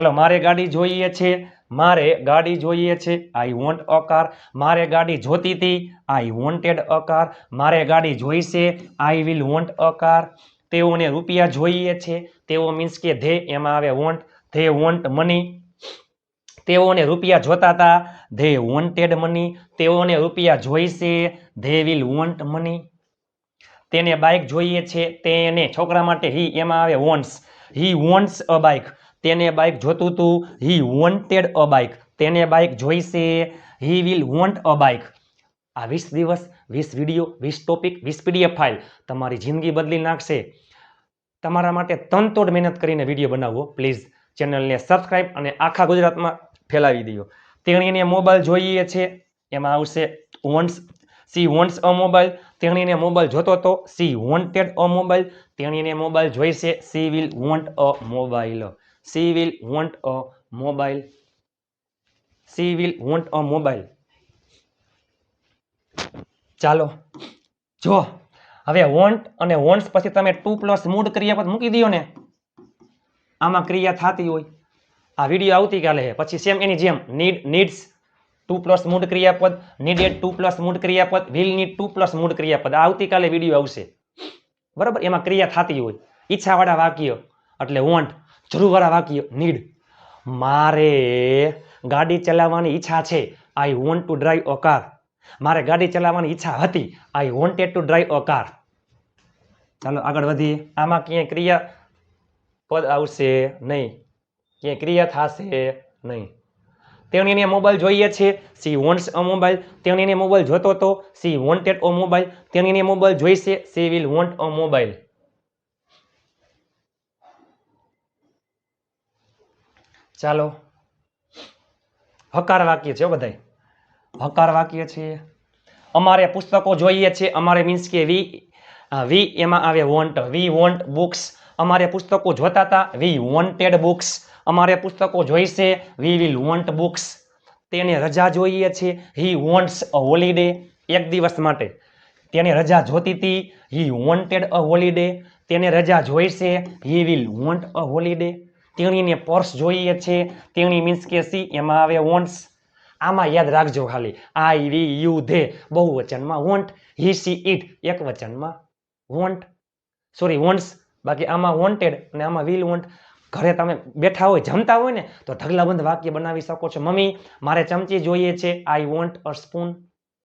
ચાલો મારે ગાડી જોઈએ છે, મારે ગાડી જોઈએ છે આઈ વોન્ટ અ કાર મારે ગાડી જોતી હતી આઈ વોન્ટેડ અ કાર મારે ગાડી જોઈશે I will want a car તેઓને રૂપિયા જોઈએ છે, તેઓ મીન્સ કે ધે, એમાં આવે વોન્ટ ધે વોન્ટ મની તેઓને રૂપિયા જોતા હતા, ધે વોન્ટેડ મની તેઓને રૂપિયા જોઈશે, ધે વિલ વોન્ટ મની તેને બાઇક જોઈએ છે, તેને છોકરા માટે હી એમાં આવે wants he wants a bike તેને બાઇક જોતું હતું હી વોન્ટેડ અ બાઇક તેને બાઇક જોઈશે? He will want a bike આ વીસ દિવસ, વીસ વીડિયો વીસ ટોપિક વીસ પીડીએફ ફાઇલ તમારી જિંદગી બદલી નાખશે. તમારા માટે તનતોડ મહેનત કરીને વીડિયો બનાવો પ્લીઝ ચેનલને સબસ્ક્રાઇબ અને આખા ગુજરાતમાં ફેલાવી દો તેણીને મોબાઈલ જોઈએ છે. એમાં આવશે wants she wants a mobile તેણીને મોબાઈલ જોતો તો સી વોન્ટેડ અ મોબાઈલ તેણીને મોબાઈલ જોઈશે. She will want a mobile she will want a mobile she will want a mobile ચાલો, જો, હવે વોન્ટ અને વોન્ટ્સ પછી તમે ટુ પ્લસ મૂડ ક્રિયાપદ મૂકી દો ને. આમાં ક્રિયા થતી હોય. આ વીડિયો આવતીકાલે છે પછી સેમ એની જેમ નીડ નીડ્સ ટુ પ્લસ મૂડ ક્રિયાપદ નીડેડ ટુ પ્લસ મૂડ ક્રિયાપદ વિલ નીડ ટુ પ્લસ મૂડ ક્રિયાપદ આ આવતીકાલે વીડિયો આવશે. બરાબર? એમાં ક્રિયા થતી હોય. ઈચ્છાવાળા વાક્ય, એટલે વોન્ટ જરૂરવાળા વાક્ય નીડ. મારે ગાડી ચલાવવાની ઈચ્છા છે. I want to drive a car મારે ગાડી ચલાવવાની ઈચ્છા હતી. I wanted to drive a car ચાલો આગળ વધીએ. આમાં ક્યાંય ક્રિયા પદ આવશે નહીં. ક્યાંય ક્રિયા થશે નહીં. તેણીને મોબાઈલ જોઈએ છે. સી વોન્ટ્સ અ મોબાઈલ તેણીને મોબાઈલ જોતો હતો સી વોન્ટેડ અ મોબાઈલ તેણીને મોબાઈલ જોઈશે. She will want a mobile ચાલો. હકાર વાક્ય છે બધાય. હકાર વાક્ય છે. અમારે પુસ્તકો જોઈએ છે, અમારે મીન્સ કે વી વી એમાં આવે વોન્ટ વી વોન્ટ બુક્સ અમારે પુસ્તકો જોતા હતા, વી વોન્ટેડ બુક્સ અમારે પુસ્તકો જોઈશે, વી વિલ વોન્ટ બુક્સ તેને રજા જોઈએ છે હી વોન્ટ્સ અ હોલિડે એક દિવસ માટે. તેને રજા જોતી હતી હી વોન્ટેડ અ હોલિડે તેને રજા જોઈશે he will want a holiday તેણીને પર્સ જોઈએ છે. તેણી મીન્સ કે સી, એમાં આવે વોન્ટ્સ આમાં યાદ રાખજો ખાલી. આઈ વી યુ ધે બહુ વચનમાં વોન્ટ હી સી ઇટ એક વચનમાં વોન્ટ સોરી વોન્ટ્સ બાકી આમાં વોન્ટેડ અને આમાં વિલ વોન્ટ ઘરે તમે બેઠા હોય, જમતા હોય ને, તો ઢગલાબંધ વાક્ય બનાવી શકો છો. મમ્મી, મારે ચમચી જોઈએ છે. I want a spoon